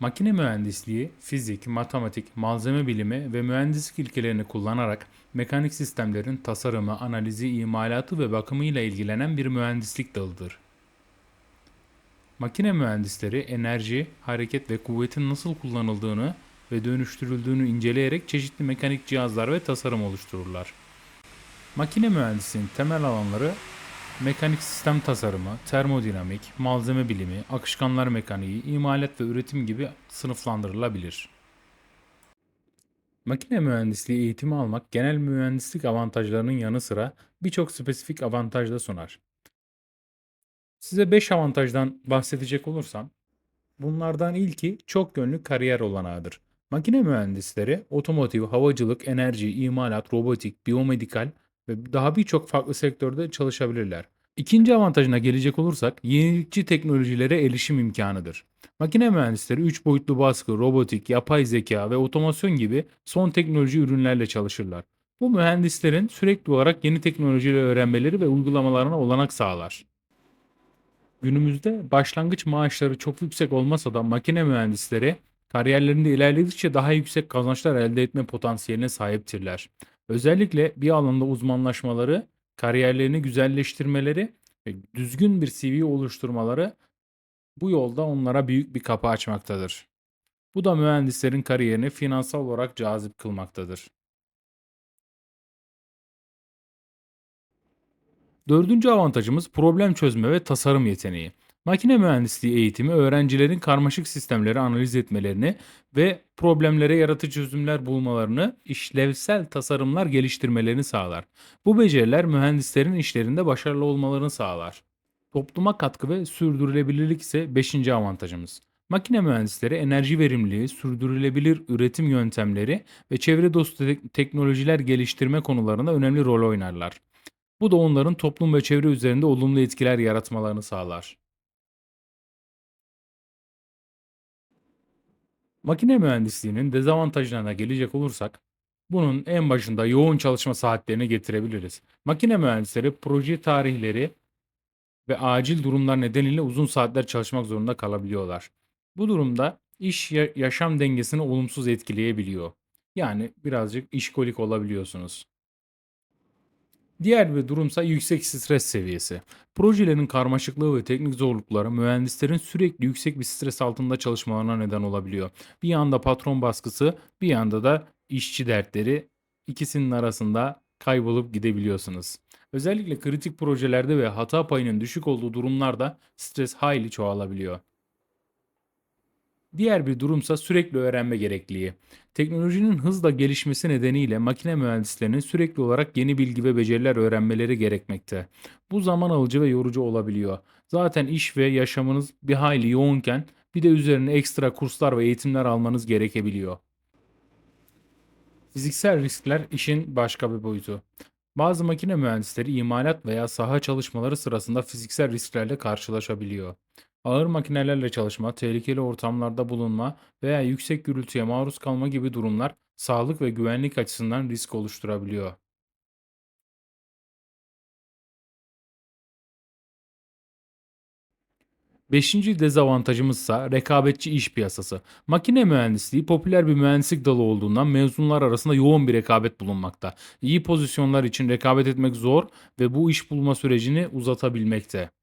Makine mühendisliği, fizik, matematik, malzeme bilimi ve mühendislik ilkelerini kullanarak mekanik sistemlerin tasarımı, analizi, imalatı ve bakımıyla ilgilenen bir mühendislik dalıdır. Makine mühendisleri enerji, hareket ve kuvvetin nasıl kullanıldığını ve dönüştürüldüğünü inceleyerek çeşitli mekanik cihazlar ve tasarım oluştururlar. Makine mühendisliğinin temel alanları mekanik sistem tasarımı, termodinamik, malzeme bilimi, akışkanlar mekaniği, imalat ve üretim gibi sınıflandırılabilir. Makine mühendisliği eğitimi almak genel mühendislik avantajlarının yanı sıra birçok spesifik avantaj da sunar. Size 5 avantajdan bahsedecek olursam, bunlardan ilki çok yönlü kariyer olanağıdır. Makine mühendisleri otomotiv, havacılık, enerji, imalat, robotik, biyomedikal ve daha birçok farklı sektörde çalışabilirler. İkinci avantajına gelecek olursak yenilikçi teknolojilere erişim imkanıdır. Makine mühendisleri 3 boyutlu baskı, robotik, yapay zeka ve otomasyon gibi son teknoloji ürünlerle çalışırlar. Bu mühendislerin sürekli olarak yeni teknolojileri öğrenmeleri ve uygulamalarına olanak sağlar. Günümüzde başlangıç maaşları çok yüksek olmasa da makine mühendisleri kariyerlerinde ilerledikçe daha yüksek kazançlar elde etme potansiyeline sahiptirler. Özellikle bir alanda uzmanlaşmaları, kariyerlerini güzelleştirmeleri ve düzgün bir CV oluşturmaları bu yolda onlara büyük bir kapı açmaktadır. Bu da mühendislerin kariyerini finansal olarak cazip kılmaktadır. Dördüncü avantajımız problem çözme ve tasarım yeteneği. Makine mühendisliği eğitimi öğrencilerin karmaşık sistemleri analiz etmelerini ve problemlere yaratıcı çözümler bulmalarını, işlevsel tasarımlar geliştirmelerini sağlar. Bu beceriler mühendislerin işlerinde başarılı olmalarını sağlar. Topluma katkı ve sürdürülebilirlik ise 5. avantajımız. Makine mühendisleri enerji verimliliği, sürdürülebilir üretim yöntemleri ve çevre dostu tek- teknolojiler geliştirme konularında önemli rol oynarlar. Bu da onların toplum ve çevre üzerinde olumlu etkiler yaratmalarını sağlar. Makine mühendisliğinin dezavantajlarına gelecek olursak, bunun en başında yoğun çalışma saatlerini getirebiliriz. Makine mühendisleri proje tarihleri ve acil durumlar nedeniyle uzun saatler çalışmak zorunda kalabiliyorlar. Bu durumda iş ya- yaşam dengesini olumsuz etkileyebiliyor. Yani birazcık işkolik olabiliyorsunuz. Diğer bir durumsa yüksek stres seviyesi. Projelerin karmaşıklığı ve teknik zorlukları mühendislerin sürekli yüksek bir stres altında çalışmalarına neden olabiliyor. Bir yanda patron baskısı, bir yanda da işçi dertleri ikisinin arasında kaybolup gidebiliyorsunuz. Özellikle kritik projelerde ve hata payının düşük olduğu durumlarda stres hayli çoğalabiliyor. Diğer bir durumsa sürekli öğrenme gerekliliği. Teknolojinin hızla gelişmesi nedeniyle makine mühendislerinin sürekli olarak yeni bilgi ve beceriler öğrenmeleri gerekmekte. Bu zaman alıcı ve yorucu olabiliyor. Zaten iş ve yaşamınız bir hayli yoğunken bir de üzerine ekstra kurslar ve eğitimler almanız gerekebiliyor. Fiziksel riskler işin başka bir boyutu. Bazı makine mühendisleri imalat veya saha çalışmaları sırasında fiziksel risklerle karşılaşabiliyor. Ağır makinelerle çalışma, tehlikeli ortamlarda bulunma veya yüksek gürültüye maruz kalma gibi durumlar sağlık ve güvenlik açısından risk oluşturabiliyor. Beşinci dezavantajımızsa rekabetçi iş piyasası. Makine mühendisliği popüler bir mühendislik dalı olduğundan mezunlar arasında yoğun bir rekabet bulunmakta. İyi pozisyonlar için rekabet etmek zor ve bu iş bulma sürecini uzatabilmekte.